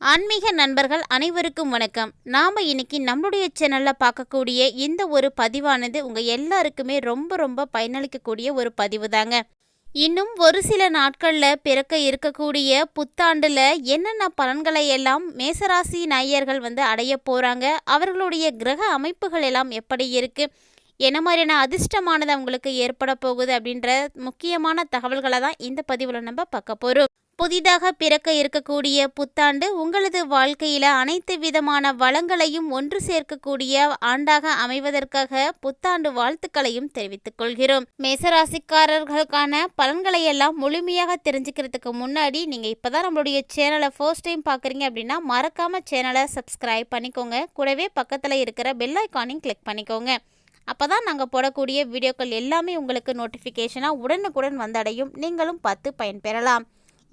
ஆன்மீக நண்பர்கள் அனைவருக்கும் வணக்கம். நாம் இன்னைக்கு நம்மளுடைய சேனலில் பார்க்கக்கூடிய இந்த ஒரு பதிவானது உங்கள் எல்லாருக்குமே ரொம்ப ரொம்ப பயனளிக்கக்கூடிய ஒரு பதிவு தாங்க இன்னும் ஒரு சில நாட்களில் பிறக்க இருக்கக்கூடிய புத்தாண்டில் என்னென்ன பலன்களை எல்லாம் மேசராசி நாயர்கள் வந்து அடைய போகிறாங்க அவர்களுடைய கிரக அமைப்புகள் எல்லாம் எப்படி இருக்குது என்ன மாதிரியான அதிர்ஷ்டமானது அவங்களுக்கு ஏற்பட போகுது அப்படின்ற முக்கியமான தகவல்களை தான் இந்த பதிவில் நம்ம பார்க்க போகிறோம் புதிதாக பிறக்க இருக்கக்கூடிய புத்தாண்டு உங்களது வாழ்க்கையில அனைத்து விதமான வளங்களையும் ஒன்று சேர்க்கக்கூடிய ஆண்டாக அமைவதற்காக புத்தாண்டு வாழ்த்துக்களையும் தெரிவித்துக் கொள்கிறோம். மேசராசிக்காரர்களுக்கான பலன்களை எல்லாம் முழுமையாக தெரிஞ்சுக்கிறதுக்கு முன்னாடி நீங்க இப்பதான் நம்மளுடைய சேனலை ஃபர்ஸ்ட் டைம் பாக்குறீங்க அப்படின்னா மறக்காம சேனலை சப்ஸ்கிரைப் பண்ணிக்கோங்க. கூடவே பக்கத்துல இருக்கிற பெல் ஐக்கானையும் கிளிக் பண்ணிக்கோங்க. அப்போ தான் நாங்கள் போடக்கூடிய வீடியோக்கள் எல்லாமே உங்களுக்கு நோட்டிஃபிகேஷனாக உடனுக்குடன் வந்தடையும். நீங்களும் பார்த்து பயன்பெறலாம்.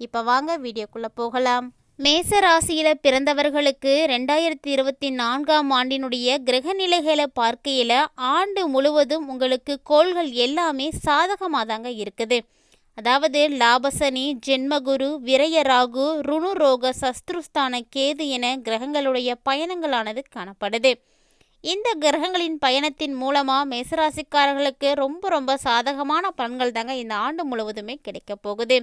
இப்போ வாங்க வீடியோக்குள்ளே போகலாம். மேச ராசியில் பிறந்தவர்களுக்கு ரெண்டாயிரத்தி இருபத்தி நான்காம் ஆண்டினுடைய கிரகநிலைகளை பார்க்கையில் ஆண்டு முழுவதும் உங்களுக்கு கோள்கள் எல்லாமே சாதகமாக தாங்க இருக்குது. அதாவது லாபசனி ஜென்மகுரு விரய ராகு ருணுரோக சஸ்திருஸ்தான கேது என கிரகங்களுடைய பயணங்களானது காணப்படுது. இந்த கிரகங்களின் பயணத்தின் மூலமாக மேசராசிக்காரர்களுக்கு ரொம்ப ரொம்ப சாதகமான பலன்கள் தாங்க இந்த ஆண்டு முழுவதுமே கிடைக்க போகுது.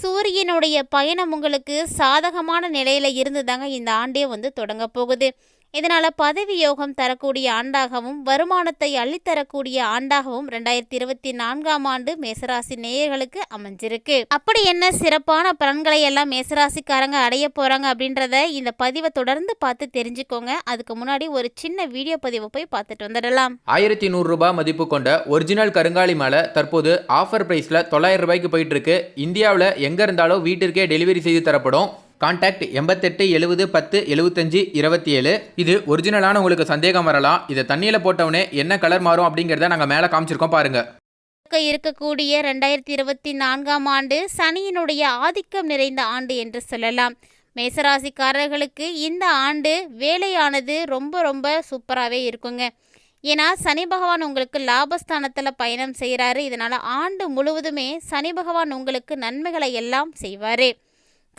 சூரியனுடைய பயணம் உங்களுக்கு சாதகமான நிலையில் இருந்து தாங்க இந்த ஆண்டே வந்து தொடங்க போகுது. இதனால் பதவி யோகம் தரக்கூடிய ஆண்டாகவும் வருமானத்தை அள்ளித்தரக்கூடிய ஆண்டாகவும் ரெண்டாயிரத்தி இருபத்தி நான்காம் ஆண்டு மேசராசி நேயர்களுக்கு அமைஞ்சிருக்கு. அப்படி என்ன சிறப்பான பலன்களை எல்லாம் மேசராசிக்காரங்க அடைய போறாங்க அப்படின்றத இந்த பதிவை தொடர்ந்து பார்த்து தெரிஞ்சுக்கோங்க. அதுக்கு முன்னாடி ஒரு சின்ன வீடியோ பதிவை போய் பார்த்துட்டு வந்துடலாம். ஆயிரத்தி நூறு ரூபாய் மதிப்பு கொண்ட ஒரிஜினல் கருங்காலி மாலை தற்போது ஆஃபர் பிரைஸ்ல தொள்ளாயிரம் ரூபாய்க்கு போயிட்டு இருக்கு. இந்தியாவில் எங்கே இருந்தாலும் வீட்டிற்கே டெலிவரி செய்து தரப்படும். கான்டாக்ட் எண்பத்தெட்டு எழுபது பத்து எழுபத்தஞ்சு இருபத்தி ஏழு இது ஒரிஜினலான உங்களுக்கு சந்தேகம் வரலாம். இதை தண்ணியில் போட்டவுடனே என்ன கலர் மாறும் அப்படிங்கிறத நாங்கள் மேலே காமிச்சிருக்கோம் பாருங்கள் இருக்க இருக்கக்கூடிய ரெண்டாயிரத்தி இருபத்தி நான்காம் ஆண்டு சனியினுடைய ஆதிக்கம் நிறைந்த ஆண்டு என்று சொல்லலாம். மேசராசிக்காரர்களுக்கு இந்த ஆண்டு வேலையானது ரொம்ப ரொம்ப சூப்பராகவே இருக்குங்க. ஏன்னா சனி பகவான் உங்களுக்கு லாபஸ்தானத்தில் பயணம் செய்கிறாரு இதனால் ஆண்டு முழுவதுமே சனி பகவான் உங்களுக்கு நன்மைகளை எல்லாம் செய்வார்.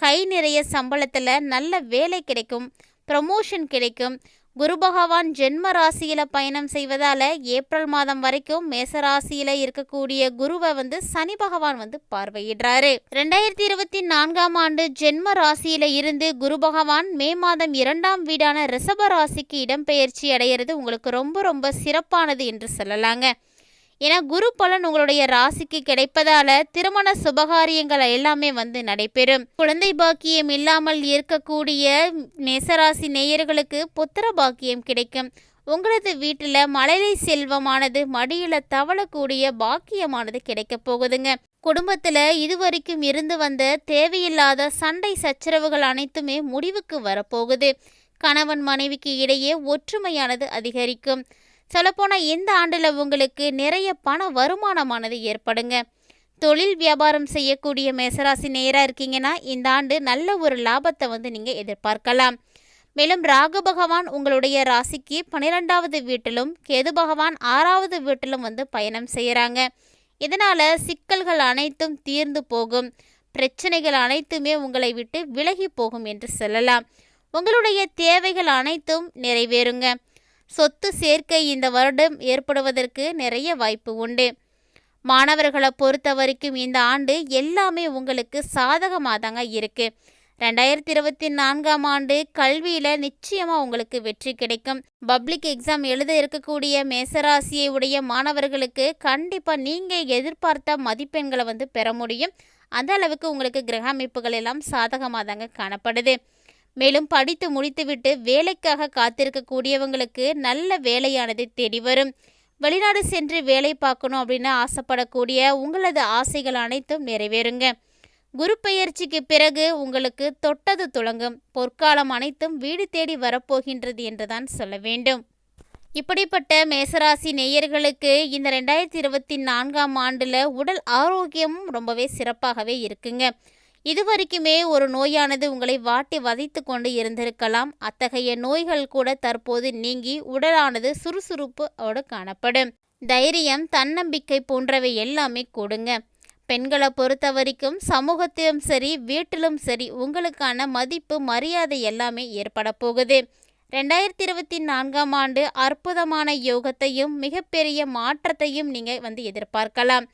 கை நிறைய சம்பளத்தில் நல்ல வேலை கிடைக்கும் ப்ரமோஷன் கிடைக்கும். குரு பகவான் ஜென்ம ராசியில் பயணம் செய்வதால் ஏப்ரல் மாதம் வரைக்கும் மேச ராசியில் இருக்கக்கூடிய குருவை வந்து சனி பகவான் வந்து பார்வையிடுறாரு. ரெண்டாயிரத்தி இருபத்தி நான்காம் ஆண்டு ஜென்ம ராசியில் இருந்து குரு பகவான் மே மாதம் இரண்டாம் வீடான ரிஷப ராசிக்கு இடம்பெயர்ச்சி அடையிறது உங்களுக்கு ரொம்ப ரொம்ப சிறப்பானது என்று சொல்லலாங்க. ஏன்னா குரு பலன் உங்களுடைய ராசிக்கு கிடைப்பதால திருமண சுபகாரியங்கள் எல்லாமே வந்து நடைபெறும். குழந்தை பாக்கியம் இல்லாமல் இருக்கக்கூடிய மேசராசி நேயர்களுக்கு புத்திர பாக்கியம் கிடைக்கும். உங்களது வீட்டில் மழலை செல்வமானது மடியில் தவளக்கூடிய பாக்கியமானது கிடைக்க போகுதுங்க. குடும்பத்தில் இதுவரைக்கும் இருந்து வந்த தேவையில்லாத சண்டை சச்சரவுகள் அனைத்துமே முடிவுக்கு வரப்போகுது. கணவன் மனைவிக்கு இடையே ஒற்றுமையானது அதிகரிக்கும். சொல்லப்போனால் இந்த ஆண்டில் உங்களுக்கு நிறைய பண வருமானமானது ஏற்படுங்க. தொழில் வியாபாரம் செய்யக்கூடிய மேசராசி நேராக இருக்கீங்கன்னா இந்த ஆண்டு நல்ல ஒரு லாபத்தை வந்து நீங்கள் எதிர்பார்க்கலாம். மேலும் ராகு பகவான் உங்களுடைய ராசிக்கு பன்னிரெண்டாவது வீட்டிலும் கேது பகவான் ஆறாவது வீட்டிலும் வந்து பயணம் செய்கிறாங்க இதனால் சிக்கல்கள் அனைத்தும் தீர்ந்து போகும். பிரச்சனைகள் அனைத்துமே உங்களை விட்டு விலகி போகும் என்று சொல்லலாம். உங்களுடைய தேவைகள் அனைத்தும் நிறைவேறுங்க. சொத்து சேர்க்கை இந்த வருடம் ஏற்படுவதற்கு நிறைய வாய்ப்பு உண்டு. மாணவர்களை பொறுத்த வரைக்கும் இந்த ஆண்டு எல்லாமே உங்களுக்கு சாதகமாக தாங்க இருக்குது ரெண்டாயிரத்தி இருபத்தி நான்காம் ஆண்டு கல்வியில் நிச்சயமாக உங்களுக்கு வெற்றி கிடைக்கும். பப்ளிக் எக்ஸாம் எழுத இருக்கக்கூடிய மேசராசியை உடைய மாணவர்களுக்கு கண்டிப்பாக நீங்கள் எதிர்பார்த்த மதிப்பெண்களை வந்து பெற முடியும். அந்த அளவுக்கு உங்களுக்கு கிரக அமைப்புகள் எல்லாம் சாதகமாக தாங்க காணப்படுது. மேலும் படித்து முடித்துவிட்டு வேலைக்காக காத்திருக்கக்கூடியவங்களுக்கு நல்ல வேலையானது தேடி வரும். வெளிநாடு சென்று வேலை பார்க்கணும் அப்படின்னு ஆசைப்படக்கூடிய உங்களது ஆசைகள் அனைத்தும் நிறைவேறுங்க. குரு பெயர்ச்சிக்கு பிறகு உங்களுக்கு தொட்டது துளங்கும் பொற்காலம் அனைத்தும் வீடு தேடி வரப்போகின்றது என்றுதான் சொல்ல வேண்டும். இப்படிப்பட்ட மேசராசி நேயர்களுக்கு இந்த ரெண்டாயிரத்தி இருபத்தி நான்காம் ஆண்டில் உடல் ஆரோக்கியமும் ரொம்பவே சிறப்பாகவே இருக்குங்க. இதுவரைக்குமே ஒரு நோயானது உங்களை வாட்டி வதைத்து கொண்டு இருந்திருக்கலாம். அத்தகைய நோய்கள் கூட தற்போது நீங்கி உடலானது சுறுசுறுப்போடு காணப்படும். தைரியம் தன்னம்பிக்கை போன்றவை எல்லாமே கொடுங்க. பெண்களை பொறுத்த வரைக்கும் சமூகத்திலும் சரி வீட்டிலும் சரி உங்களுக்கான மதிப்பு மரியாதை எல்லாமே ஏற்பட போகுது. ரெண்டாயிரத்தி இருபத்தி நான்காம் ஆண்டு அற்புதமான யோகத்தையும் மிகப்பெரிய மாற்றத்தையும் நீங்கள் வந்து எதிர்பார்க்கலாம்.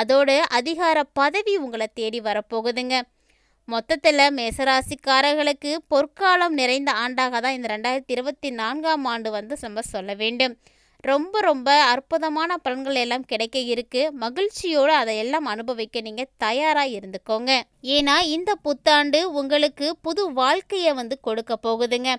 அதோடு அதிகார பதவி உங்களை தேடி வரப்போகுதுங்க. மொத்தத்தில் மேசராசிக்காரர்களுக்கு பொற்காலம் நிறைந்த ஆண்டாக தான் இந்த ரெண்டாயிரத்தி இருபத்தி நான்காம் ஆண்டு வந்து நம்ம சொல்ல வேண்டும். ரொம்ப ரொம்ப அற்புதமான பலன்கள் எல்லாம் கிடைக்க இருக்கு. மகிழ்ச்சியோடு அதையெல்லாம் அனுபவிக்க நீங்கள் தயாராக இருந்துக்கோங்க. ஏன்னா இந்த புத்தாண்டு உங்களுக்கு புது வாழ்க்கையை வந்து கொடுக்க போகுதுங்க.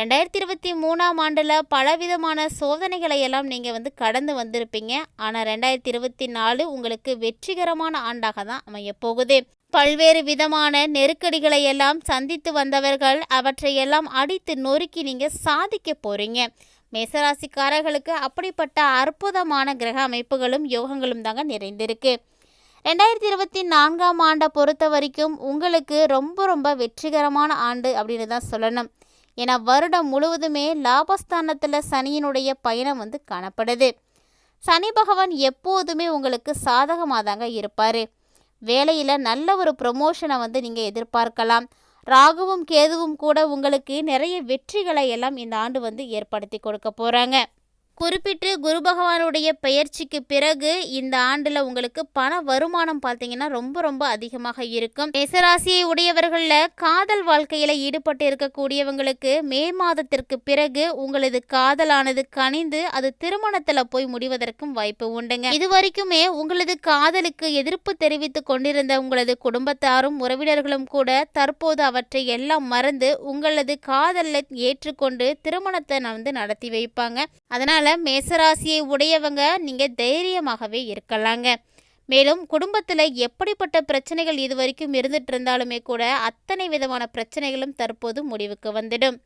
ரெண்டாயிரத்தி இருபத்தி மூணாம் ஆண்டில் பலவிதமான சோதனைகளை எல்லாம் நீங்கள் வந்து கடந்து வந்திருப்பீங்க. ஆனால் ரெண்டாயிரத்தி இருபத்தி நாலு உங்களுக்கு வெற்றிகரமான ஆண்டாக தான் அமைய போகுது பல்வேறு விதமான நெருக்கடிகளை எல்லாம் சந்தித்து வந்தவர்கள் அவற்றையெல்லாம் அடித்து நொறுக்கி நீங்கள் சாதிக்க போகிறீங்க மேசராசிக்காரர்களுக்கு அப்படிப்பட்ட அற்புதமான கிரக அமைப்புகளும் யோகங்களும் தாங்க நிறைந்திருக்கு. ரெண்டாயிரத்தி இருபத்தி நான்காம் ஆண்டை பொறுத்த வரைக்கும் உங்களுக்கு ரொம்ப ரொம்ப வெற்றிகரமான ஆண்டு அப்படின்னு தான் சொல்லணும். ஏன்னா வருடம் முழுவதுமே லாபஸ்தானத்தில் சனியினுடைய பயணம் வந்து காணப்படுது. சனி பகவான் எப்போதுமே உங்களுக்கு சாதகமாக தாங்க இருப்பார். வேலையில் நல்ல ஒரு ப்ரொமோஷனை வந்து நீங்கள் எதிர்பார்க்கலாம். ராகுவும் கேதுவும் கூட உங்களுக்கு நிறைய வெற்றிகளை எல்லாம் இந்த ஆண்டு வந்து ஏற்படுத்தி கொடுக்க போகிறாங்க குறிப்பிட்டு குரு பகவானுடைய பெயர்ச்சிக்கு பிறகு இந்த ஆண்டில் உங்களுக்கு பண வருமானம் பார்த்தீங்கன்னா ரொம்ப ரொம்ப அதிகமாக இருக்கும். மேசராசியை உடையவர்களில் காதல் வாழ்க்கையில் ஈடுபட்டு இருக்கக்கூடியவங்களுக்கு மே மாதத்திற்கு பிறகு உங்களது காதலானது கனிந்து அது திருமணத்தில் போய் முடிவதற்கும் வாய்ப்பு உண்டுங்க. இது வரைக்குமே உங்களது காதலுக்கு எதிர்ப்பு தெரிவித்து கொண்டிருந்த உங்களது குடும்பத்தாரும் உறவினர்களும் கூட தற்போது அவற்றை எல்லாம் மறந்து உங்களது காதலை ஏற்றுக்கொண்டு திருமணத்தை வந்து நடத்தி வைப்பாங்க. அதனால் மேசராசியை உடையவங்க நீங்கள் தைரியமாகவே இருக்கலாங்க. மேலும் குடும்பத்தில் எப்படிப்பட்ட பிரச்சனைகள் இது வரைக்கும் இருந்துட்டு இருந்தாலுமே கூட அத்தனை விதமான பிரச்சனைகளும் தற்போது முடிவுக்கு வந்துடும்.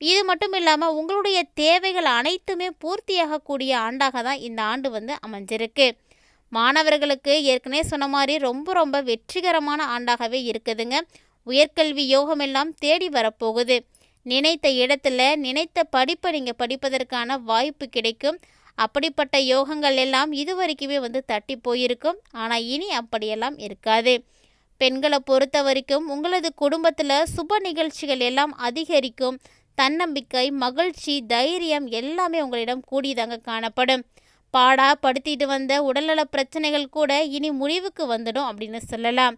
இது மட்டும் இல்லாமல் உங்களுடைய தேவைகள் அனைத்துமே பூர்த்தியாகக்கூடிய ஆண்டாக தான் இந்த ஆண்டு வந்து அமைஞ்சிருக்கு. மாணவர்களுக்கு ஏற்கனவே சொன்ன மாதிரி ரொம்ப ரொம்ப வெற்றிகரமான ஆண்டாகவே இருக்குதுங்க. உயர்கல்வி யோகம் எல்லாம் தேடி வரப்போகுது. நினைத்த இடத்துல நினைத்த படிப்பை நீங்கள் படிப்பதற்கான வாய்ப்பு கிடைக்கும். அப்படிப்பட்ட யோகங்கள் எல்லாம் இது வரைக்குமே வந்து தட்டி போயிருக்கும். ஆனால் இனி அப்படியெல்லாம் இருக்காது. பெண்களை பொறுத்த வரைக்கும் உங்களது குடும்பத்தில் சுப நிகழ்ச்சிகள் எல்லாம் அதிகரிக்கும். தன்னம்பிக்கை மகிழ்ச்சி தைரியம் எல்லாமே உங்களிடம் கூடியதாங்க காணப்படும். பாடா படுத்திட்டு வந்த உடல்நல பிரச்சனைகள் கூட இனி முடிவுக்கு வந்துடும் அப்படின்னு சொல்லலாம்.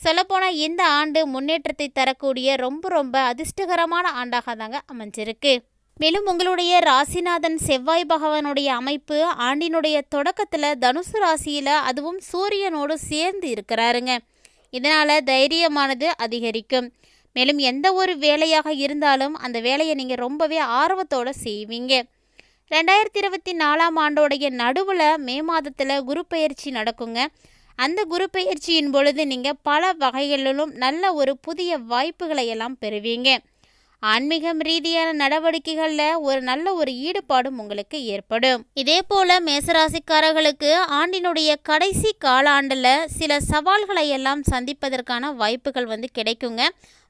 சொல்லப்போனால் இந்த ஆண்டு முன்னேற்றத்தை தரக்கூடிய ரொம்ப ரொம்ப அதிர்ஷ்டகரமான ஆண்டாக தாங்க அமைஞ்சிருக்கு. மேலும் உங்களுடைய ராசிநாதன் செவ்வாய் பகவானுடைய அமைப்பு ஆண்டினுடைய தொடக்கத்தில் தனுசு ராசியில் அதுவும் சூரியனோடு சேர்ந்து இருக்கிறாருங்க. இதனால் தைரியமானது அதிகரிக்கும். மேலும் எந்த ஒரு வேலையாக இருந்தாலும் அந்த வேலையை நீங்கள் ரொம்பவே ஆர்வத்தோடு செய்வீங்க. ரெண்டாயிரத்தி இருபத்தி நாலாம் ஆண்டோடைய நடுவில் மே மாதத்தில் குரு பயிற்சி நடக்குங்க. அந்த குரு பயிற்சியின் பொழுது நீங்கள் பல வகைகளிலும் நல்ல ஒரு புதிய வாய்ப்புகளை எல்லாம் பெறுவீங்க. ஆன்மீகம் ரீதியான நடவடிக்கைகளில் ஒரு நல்ல ஒரு ஈடுபாடும் உங்களுக்கு ஏற்படும். இதே போல மேசராசிக்காரர்களுக்கு ஆண்டினுடைய கடைசி காலாண்டில் சில சவால்களை எல்லாம் சந்திப்பதற்கான வாய்ப்புகள் வந்து கிடைக்குங்க.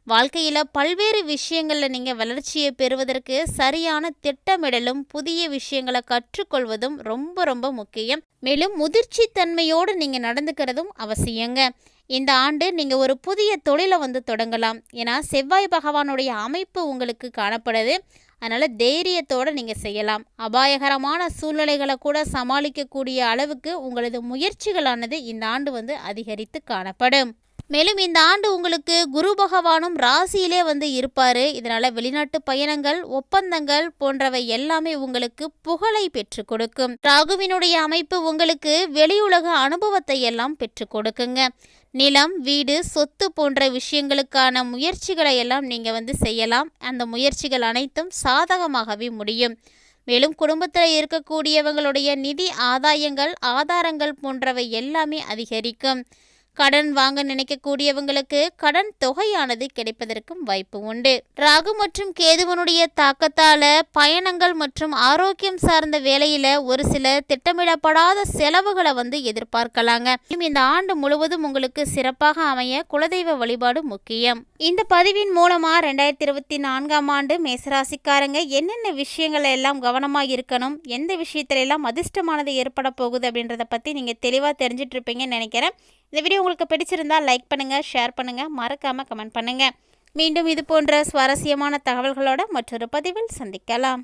வாழ்க்கையில் பல்வேறு விஷயங்களில் நீங்கள் வளர்ச்சியை பெறுவதற்கு சரியான திட்டமிடலும் புதிய விஷயங்களை கற்றுக்கொள்வதும் ரொம்ப ரொம்ப முக்கியம். மேலும் முதிர்ச்சி தன்மையோடு நீங்கள் நடந்துக்கிறதும் அவசியங்க. இந்த ஆண்டு நீங்கள் ஒரு புதிய தொழிலை வந்து தொடங்கலாம். ஏன்னா செவ்வாய் பகவானுடைய அமைப்பு உங்களுக்கு காணப்படுது. அதனால் தைரியத்தோடு நீங்கள் செய்யலாம். அபாயகரமான சூழ்நிலைகளை கூட சமாளிக்கக்கூடிய அளவுக்கு உங்களது முயற்சிகளானது இந்த ஆண்டு வந்து அதிகரித்து காணப்படும். மேலும் இந்த ஆண்டு உங்களுக்கு குரு பகவானும் ராசியிலே வந்து இருப்பார். இதனால் வெளிநாட்டு பயணங்கள் ஒப்பந்தங்கள் போன்றவை எல்லாமே உங்களுக்கு புகழை பெற்றுக் கொடுக்கும். ராகுவினுடைய அமைப்பு உங்களுக்கு வெளியுலக அனுபவத்தை எல்லாம் பெற்றுக் கொடுக்குங்க. நிலம் வீடு சொத்து போன்ற விஷயங்களுக்கான முயற்சிகளை எல்லாம் நீங்கள் வந்து செய்யலாம். அந்த முயற்சிகள் அனைத்தும் சாதகமாகவே முடியும். மேலும் குடும்பத்தில் இருக்கக்கூடியவங்களுடைய நிதி ஆதாயங்கள் ஆதாரங்கள் போன்றவை எல்லாமே அதிகரிக்கும். கடன் வாங்க நினைக்கக்கூடியவங்களுக்கு கடன் தொகையானது கிடைப்பதற்கும் வாய்ப்பு உண்டு. ராகு மற்றும் கேதுவனுடைய தாக்கத்தால பயணங்கள் மற்றும் ஆரோக்கியம் சார்ந்த வேலையில ஒரு சில திட்டமிடப்படாத செலவுகளை வந்து எதிர்பார்க்கலாங்க. இந்த ஆண்டு முழுவதும் உங்களுக்கு சிறப்பாக அமைய குலதெய்வ வழிபாடு முக்கியம். இந்த பதிவின் மூலமா ரெண்டாயிரத்தி இருபத்தி நான்காம் ஆண்டு மேசராசிக்காரங்க என்னென்ன விஷயங்கள் எல்லாம் கவனமாக இருக்கணும் எந்த விஷயத்துல எல்லாம் அதிர்ஷ்டமானது ஏற்பட போகுது அப்படின்றத பற்றி நீங்கள் தெளிவாக தெரிஞ்சிட்டு இருப்பீங்கன்னு நினைக்கிறேன். இந்த வீடியோ உங்களுக்கு பிடிச்சிருந்தால் லைக் பண்ணுங்கள் ஷேர் பண்ணுங்கள் மறக்காமல் கமெண்ட் பண்ணுங்கள் மீண்டும் இது போன்ற சுவாரஸ்யமான தகவல்களோட மற்றொரு பதிவில் சந்திக்கலாம்.